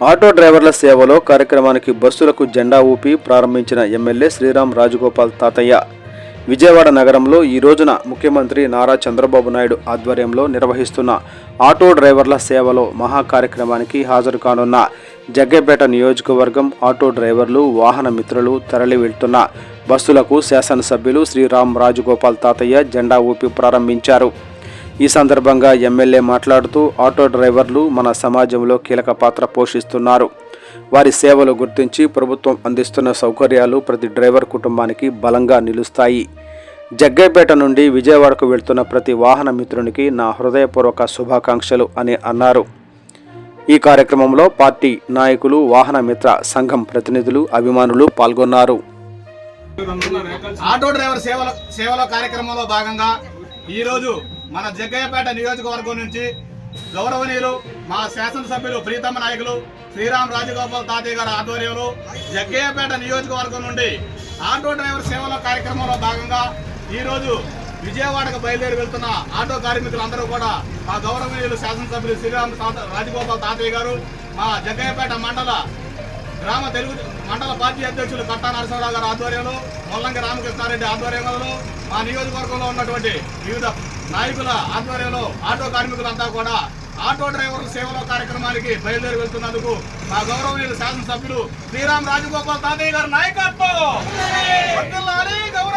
Auto డ్రైవర్ల సేవలో కార్యక్రమానికి బస్సులకు జెండా ఊపి ప్రారంభించిన ఎమ్మెల్యే శ్రీరామ్ రాజగోపాల్ తాతయ్య. విజయవాడ నగరంలో ఈ రోజున ముఖ్యమంత్రి నారా చంద్రబాబు నాయుడు ఆధ్వర్యంలో నిర్వహిస్తున్న ఆటో డ్రైవర్ల సేవలో మహా కార్యక్రమానికి హాజరు కానున్న జగ్గపేట నియోజకవర్గం ఆటో డ్రైవర్లు వాహన మిత్రులు తరలి వెళ్తున్న బస్సులకు శాసనసభ్యులు శ్రీరామ్ రాజగోపాల్ తాతయ్య జెండా ఊపి ప్రారంభించారు. ఈ సందర్భంగా ఎమ్మెల్యే మాట్లాడుతూ ఆటో డ్రైవర్లు మన సమాజంలో కీలక పాత్ర పోషిస్తున్నారు. వారి సేవలు గుర్తించి ప్రభుత్వం అందిస్తున్న సౌకర్యాలు ప్రతి డ్రైవర్ కుటుంబానికి బలంగా నిలుస్తాయి. జగ్గైపేట నుండి విజయవాడకు వెళ్తున్న ప్రతి వాహన మిత్రునికి నా హృదయపూర్వక శుభాకాంక్షలు అని అన్నారు. ఈ కార్యక్రమంలో పార్టీ నాయకులు వాహన మిత్ర సంఘం ప్రతినిధులు అభిమానులు పాల్గొన్నారు. ఆటో డ్రైవర్ సేవల సేవల కార్యక్రమంలో భాగంగా ఈరోజు మన జగ్గయ్యపేట నియోజకవర్గం నుంచి గౌరవనీయులు మా శాసనసభ్యులు ప్రీతమ నాయకులు శ్రీరామ్ రాజగోపాల్ తాతయ్య గారి ఆధ్వర్యంలో జగ్గయ్యపేట నియోజకవర్గం నుండి ఆటో డ్రైవర్ సేవల కార్యక్రమంలో భాగంగా ఈరోజు విజయవాడకు బయలుదేరి వెళ్తున్న ఆటో కార్మికులందరూ కూడా మా గౌరవనీయులు శాసనసభ్యులు శ్రీరామ్ రాజగోపాల్ తాతయ్య గారు మా జగ్గయ్యపేట మండల గ్రామ తెలుగు మండల పార్టీ అధ్యక్షులు కట్టా నరసింహరావు గారి ఆధ్వర్యంలో మొల్లంగి రామకృష్ణారెడ్డి ఆధ్వర్యంలో మా నియోజకవర్గంలో ఉన్నటువంటి వివిధ నాయకుల ఆధ్వర్యంలో ఆటో కార్మికులంతా కూడా ఆటో డ్రైవర్ల సేవల కార్యక్రమానికి బయలుదేరి వెళ్తున్నందుకు మా గౌరవనీయులు శాసనసభ్యులు శ్రీరామ్ రాజగోపాల్ తాతయ్య గారి నాయకత్వం. గౌరవ